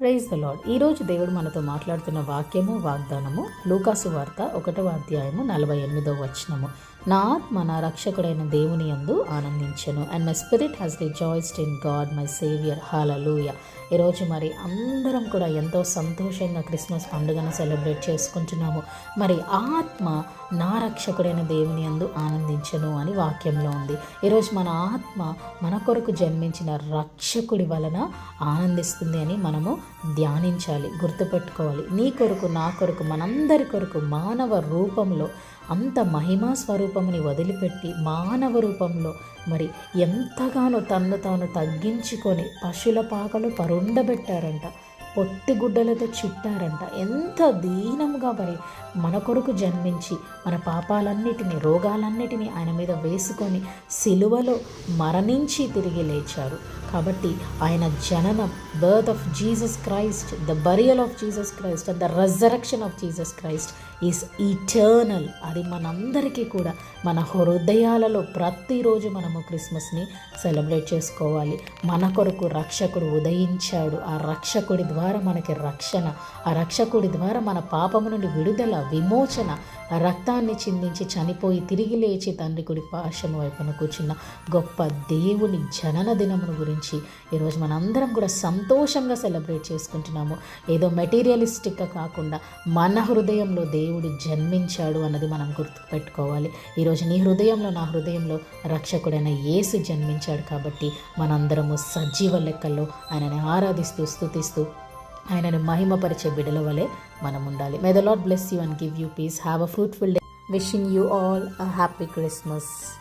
Praise the lord ఈరోజు దేవుడు మనతో మాట్లాడుతున్న వాక్యము వాగ్దానము లూకాసు వార్త ఒకటవ అధ్యాయము నలభై ఎనిమిదవ వచనము. నా ఆత్మ నా రక్షకుడైన దేవుని యందు ఆనందించను. And my spirit has rejoiced in God my saviour హాలూయ ఈరోజు మరి అందరం కూడా ఎంతో సంతోషంగా క్రిస్మస్ పండుగను సెలబ్రేట్ చేసుకుంటున్నాము. మరి ఆత్మ నా రక్షకుడైన దేవుని యందు ఆనందించను అని వాక్యంలో ఉంది. ఈరోజు మన ఆత్మ మన కొరకు జన్మించిన రక్షకుడి వలన ఆనందిస్తుంది అని మనము ధ్యానించాలి గుర్తుపెట్టుకోవాలి. నీ కొరకు నా కొరకు మనందరి కొరకు మానవ రూపంలో అంత మహిమా స్వరూపముని వదిలిపెట్టి మానవ రూపంలో మరి ఎంతగానో తన్ను తాను తగ్గించుకొని పశుల పాకలు పరుండబెట్టారంట పొట్టి గుడ్డలతో చుట్టారంట. ఎంత దీనంగా మరి మన కొరకు జన్మించి మన పాపాలన్నిటినీ రోగాలన్నిటినీ ఆయన మీద వేసుకొని సిలువలో మరణించి తిరిగి లేచారు. కాబట్టి ఆయన జననం birth of Jesus Christ the burial of Jesus Christ and the resurrection of Jesus Christ is eternal అది మనందరికీ కూడా మన హృదయాలలో ప్రతిరోజు మనము క్రిస్మస్ని సెలబ్రేట్ చేసుకోవాలి. మన కొరకు రక్షకుడు ఉదయించాడు. ఆ రక్షకుడి ద్వారా మనకి రక్షణ ఆ రక్షకుడి ద్వారా మన పాపము నుండి విడుదల విమోచన రక్తాన్ని చిందించి చనిపోయి తిరిగి లేచి తండ్రి కుడి పాశము వైపున కూర్చున్న గొప్ప దేవుని జనన దినమును గురించి ఈరోజు మనందరం కూడా సంతోషంగా సెలబ్రేట్ చేసుకుంటున్నాము. ఏదో మెటీరియలిస్టిక్గా కాకుండా మన హృదయంలో దేవుడు జన్మించాడు అన్నది మనం గుర్తు పెట్టుకోవాలి ఈరోజు నీ హృదయంలో నా హృదయంలో రక్షకుడైన యేసు జన్మించాడు కాబట్టి మనందరము సజీవ లెక్కల్లో ఆయనని ఆరాధిస్తూ స్థుతిస్తూ ఆయనను మహిమపరిచే బిడల వలె మనం ఉండాలి. May the lord bless you and give you peace have a fruitful day wishing you all a happy Christmas